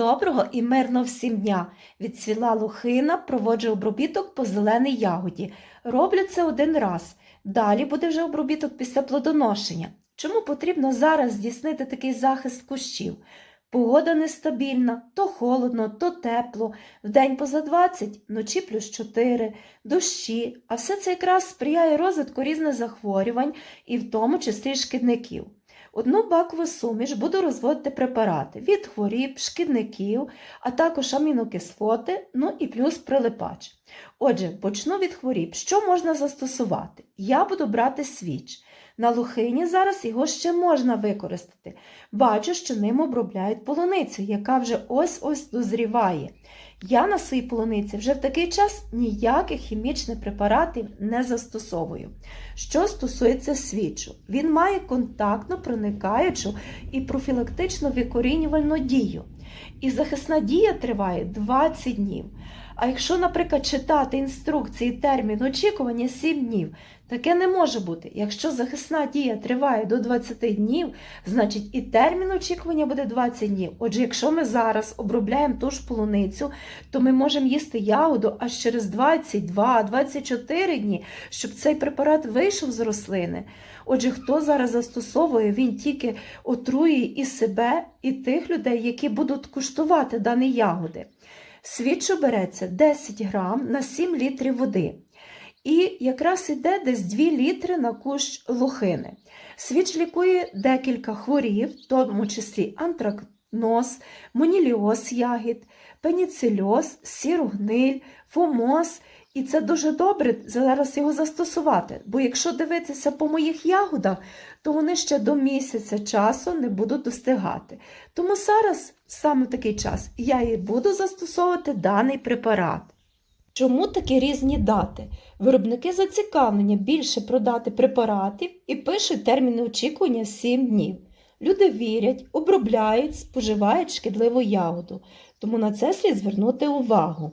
Доброго і мирного всім дня! Відцвіла лухина, проводжу обробіток по зеленій ягоді. Роблю це один раз. Далі буде вже обробіток після плодоношення. Чому потрібно зараз здійснити такий захист кущів? Погода нестабільна, то холодно, то тепло, вдень поза 20, вночі плюс 4, дощі, а все це якраз сприяє розвитку різних захворювань і в тому числі шкідників. Одну бакову суміш буду розводити препарати від хворіб, шкідників, а також амінокислоти, ну і плюс прилипач. Отже, почну від хворіб. Що можна застосувати? Я буду брати свіч. На лухині зараз його ще можна використати. Бачу, що ним обробляють полуницю, яка вже ось-ось дозріває. Я на своїй полуниці вже в такий час ніяких хімічних препаратів не застосовую. Що стосується свічу, він має контактно проникаючу і профілактично викорінювальну дію. І захисна дія триває 20 днів. А якщо, наприклад, читати інструкції термін очікування 7 днів, таке не може бути. Якщо захисна дія триває до 20 днів, значить і термін очікування буде 20 днів. Отже, якщо ми зараз обробляємо ту ж полуницю, то ми можемо їсти ягоду аж через 22-24 дні, щоб цей препарат вийшов з рослини. Отже, хто зараз застосовує, він тільки отруює і себе, і тих людей, які будуть куштувати дані ягоди. Свічу береться 10 грам на 7 літрів води. І якраз іде десь 2 літри на кущ лохини. Свіч лікує декілька хворів, в тому числі антракноз, моніліоз ягід, пеніцильоз, сіру гниль, фомоз. І це дуже добре зараз його застосувати. Бо якщо дивитися по моїх ягодах, то вони ще до місяця часу не будуть достигати. Тому зараз, саме такий час, я і буду застосовувати даний препарат. Чому такі різні дати? Виробники зацікавлення більше продати препаратів і пишуть терміни очікування 7 днів. Люди вірять, обробляють, споживають шкідливу ягоду, тому на це слід звернути увагу.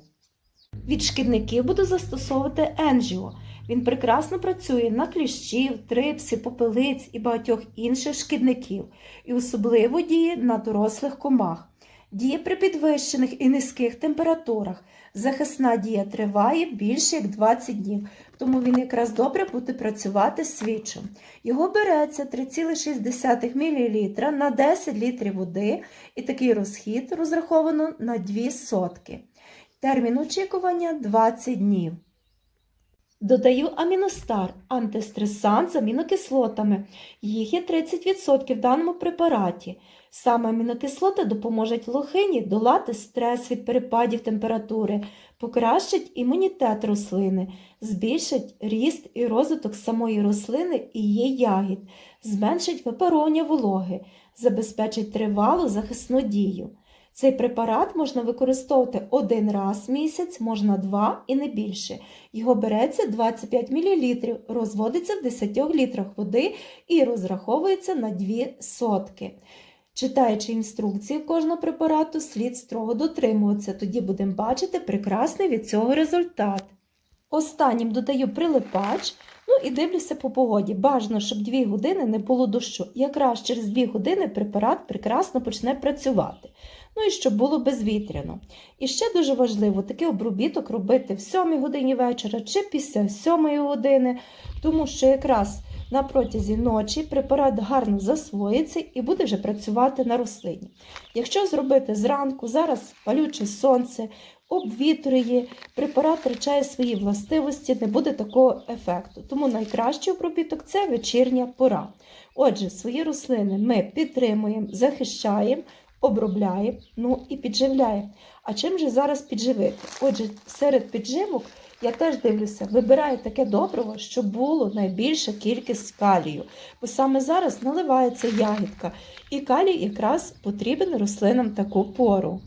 Від шкідників буду застосовувати енжіо. Він прекрасно працює на кліщів, трипси, попелиць і багатьох інших шкідників, і особливо діє на дорослих комах. Діє при підвищених і низьких температурах. Захисна дія триває більше як 20 днів, тому він якраз добре буде працювати з свічом. Його береться 3,6 мл на 10 літрів води, і такий розхід розраховано на 2 сотки. Термін очікування 20 днів. Додаю аміностар, антистресант з амінокислотами. Їх є 30% в даному препараті. Саме амінокислоти допоможуть лохині долати стрес від перепадів температури, покращать імунітет рослини, збільшать ріст і розвиток самої рослини і її ягід, зменшить випаровування вологи, забезпечить тривалу захисну дію. Цей препарат можна використовувати один раз в місяць, можна два і не більше. Його береться 25 мл, розводиться в 10 літрах води і розраховується на 2 сотки. Читаючи інструкції кожного препарату, слід строго дотримуватися, тоді будемо бачити прекрасний від цього результат. Останнім додаю прилипач, ну і дивлюся по погоді. Бажано, щоб 2 години не було дощу. Якраз через 2 години препарат прекрасно почне працювати. Ну і щоб було безвітряно. І ще дуже важливо такий обробіток робити в 7 годині вечора чи після 7 години, тому що якраз на протязі ночі препарат гарно засвоїться і буде вже працювати на рослині. Якщо зробити зранку, зараз палюче сонце, обвітрює, препарат втрачає свої властивості, не буде такого ефекту. Тому найкращий обробіток це вечірня пора. Отже, свої рослини ми підтримуємо, захищаємо, обробляємо, ну і підживляємо. А чим же зараз підживити? Отже, серед підживок я теж дивлюся, вибираю таке добриво, щоб було найбільша кількість калію. Бо саме зараз наливається ягідка, і калій якраз потрібен рослинам таку пору.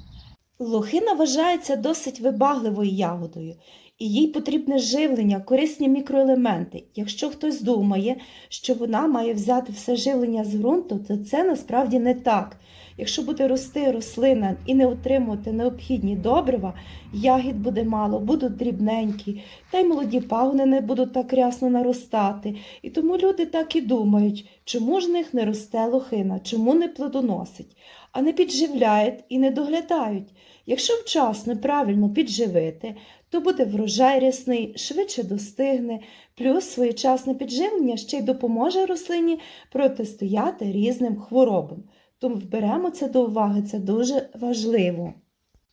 Лохина вважається досить вибагливою ягодою, і їй потрібне живлення, корисні мікроелементи. Якщо хтось думає, що вона має взяти все живлення з ґрунту, то це насправді не так. Якщо буде рости рослина і не отримувати необхідні добрива, ягід буде мало, будуть дрібненькі, та й молоді пагони не будуть так рясно наростати. І тому люди так і думають, Чому ж в них не росте лохина? Чому не плодоносить? А не підживляють і не доглядають. Якщо вчасно правильно підживити, то буде врожай рясний, швидше достигне, плюс своєчасне підживлення ще й допоможе рослині протистояти різним хворобам. Тому вберемо це до уваги, це дуже важливо.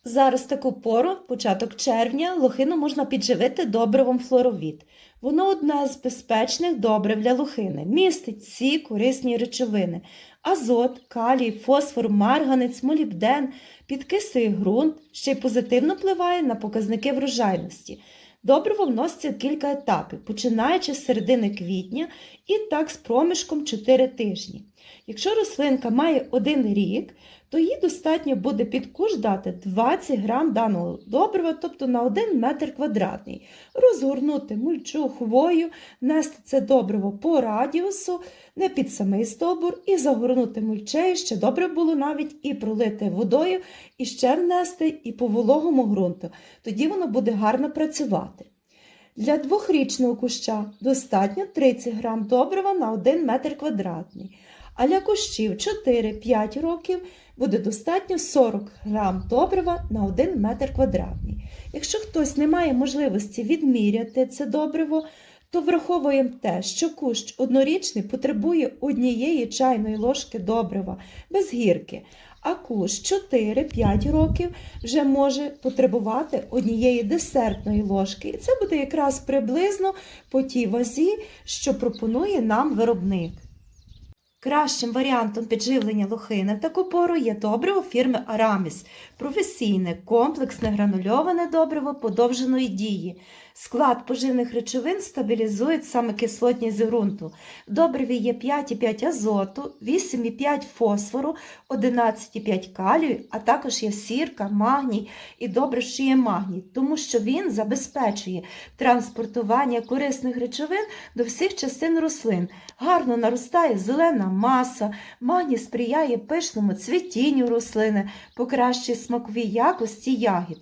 Зараз таку пору, початок червня, лохину можна підживити добривом флоровід. Воно одне з безпечних добрив для лохини, містить всі корисні речовини: азот, калій, фосфор, марганець, молібден, підкисує ґрунт, ще й позитивно впливає на показники врожайності. Добриво вноситься кілька етапів, починаючи з середини квітня і так з проміжком 4 тижні. Якщо рослинка має один рік, то їй достатньо буде під куш дати 20 грам даного добрива, тобто на 1 метр квадратний, розгорнути мульчу хвою, нести це добриво по радіусу, не під самий стовбур, і загорнути мульчею, ще добре було навіть і пролити водою, і ще внести і по вологому ґрунту. Тоді воно буде гарно працювати. Для двохрічного куща достатньо 30 грам добрива на 1 метр квадратний, а для кущів 4-5 років буде достатньо 40 грам добрива на 1 метр квадратний. Якщо хтось не має можливості відміряти це добриво, то враховуємо те, що кущ однорічний потребує однієї чайної ложки добрива без гірки, а кущ 4-5 років вже може потребувати однієї десертної ложки. І це буде якраз приблизно по тій вазі, що пропонує нам виробник. Кращим варіантом підживлення лохини в таку пору є добриво фірми Араміс, професійне, комплексне гранульоване добриво подовженої дії. Склад поживних речовин стабілізує саме кислотність ґрунту. В добриві є 5,5 азоту, 8,5 фосфору, 11,5 калію, а також є сірка, магній і добре, що є магній, тому що він забезпечує транспортування корисних речовин до всіх частин рослин. Гарно наростає зелена маса, магній сприяє пишному цвітінню рослини, покращує смакові якості ягід.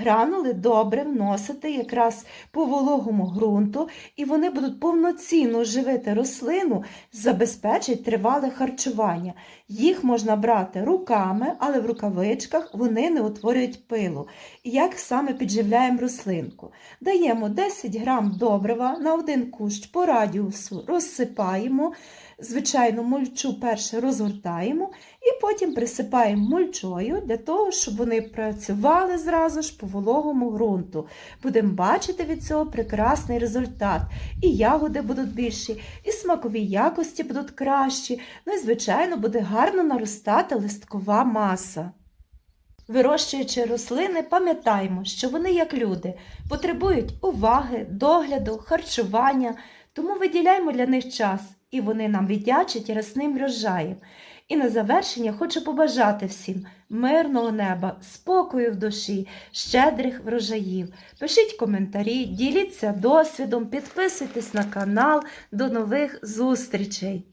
Гранули добре вносити якраз по вологому ґрунту, і вони будуть повноцінно живити рослину, забезпечить тривале харчування. Їх можна брати руками, але в рукавичках вони не утворюють пилу. Як саме підживляємо рослинку? Даємо 10 грам добрива на один кущ по радіусу розсипаємо, звичайно, мульчу перше розгортаємо і потім присипаємо мульчою для того, щоб вони працювали зразу ж вологому ґрунту. Будемо бачити від цього прекрасний результат. І ягоди будуть більші, і смакові якості будуть кращі. Ну і, звичайно, буде гарно наростати листкова маса. Вирощуючи рослини, пам'ятаємо, що вони, як люди, потребують уваги, догляду, харчування, тому виділяємо для них час, і вони нам віддячать рясним врожаєм. І на завершення хочу побажати всім мирного неба, спокою в душі, щедрих врожаїв. Пишіть коментарі, діліться досвідом, підписуйтесь на канал. До нових зустрічей!